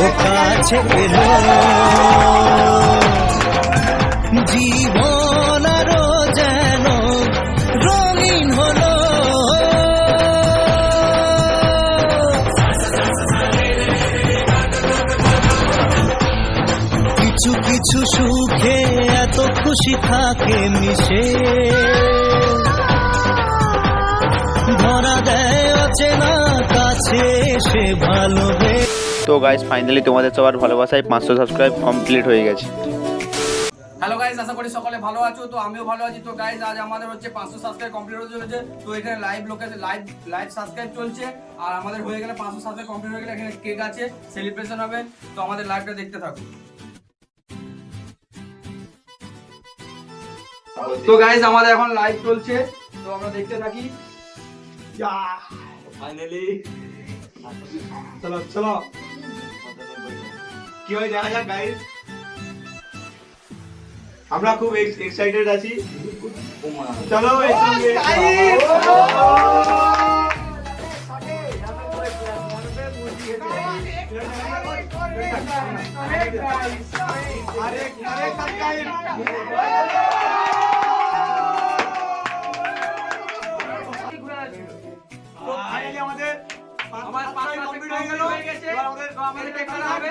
কাছে এলো জীবন আরও যেন রঙিন হলো। কিছু কিছু সুখে এত খুশি থাকে মিশে। ধরা দেয় অচেনা কাছে, সে ভালোবেসে তো গাইজ ফাইনালি তোমাদের সবার ভালোবাসায় পাঁচশো সাবস্ক্রাইব কমপ্লিট হয়ে গেছে। হ্যালো গাইজ আশা করি সকলে ভালো আছো তো আমিও ভালো আছি। তো গাইজ আজ আমাদের হচ্ছে পাঁচশো সাবস্ক্রাইব কমপ্লিট হতে চলেছে। তো এখানে live location live live subscribe চলছে। আর আমাদের হয়ে গেলে পাঁচশো সাবস্ক্রাইব কমপ্লিট হয়ে গেলে এখানে কেক আছে সেলিব্রেশন হবে। তো আমাদের লাইভটা দেখতে থাকো। তো গাইজ আমাদের এখন লাইভ চলছে। তো আমরা দেখতে থাকি। ফাইনালি চলো চলো। কি হয় দেখা যাক গাইস আমরা খুব এক্সাইটেড আছি চলো আরে আরে আমার কমপ্লিট হয়ে গেল। আমাদের আমাদের কেক হবে?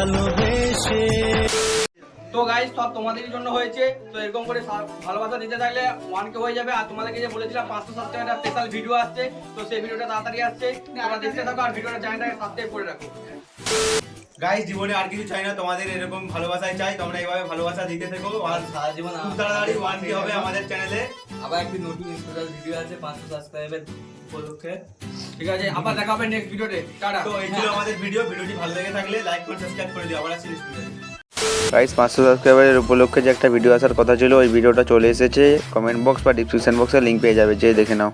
ভালোবেসে। তো গাইস সব তোমাদেরই জন্য হয়েছে। তো এরকম করে ভালোবাসা দিতে থাকলে ওয়ান কে হয়ে যাবে। আর তোমাদেরকে যে বলেছিলাম পাঁচশো সাবস্ক্রাইবার স্পেশাল ভিডিও আসছে। তো সেই ভিডিওটা তাড়াতাড়ি আসছে। তোমরা দেখতে থাকো আর ভিডিওটা চ্যানেলটাকে সাবস্ক্রাইব করে রাখো। গাইস জীবনে আর কিছু চাই না। তোমাদের এরকম ভালোবাসাই চাই। তোমরা এইভাবে ভালোবাসা দিতে থেকো। আর সারা জীবন তাড়াতাড়ি ওয়ান কে হবে আমাদের চ্যানেলে আবার একটি নতুন স্পেশাল ভিডিও আছে পাঁচশো সাবস্ক্রাইবের উপলক্ষে ঠিক আছে আবার দেখা হবে নেক্সট ভিডিওতে টাটা। তো এই ছিল আমাদের ভিডিও ভিডিওটি ভালো লেগে থাকলে লাইক করে সাবস্ক্রাইব করে দিও। আবার আসছি নেক্সট ভিডিওতে গাইস পাঁচশো সাবস্ক্রাইবারের উপলক্ষে যে একটা ভিডিও আসার কথা ছিল ওই ভিডিওটা চলে এসেছে। কমেন্ট বক্স বা ডিসক্রিপশন বক্সে লিঙ্ক পেয়ে যাবে। যে দেখে নাও।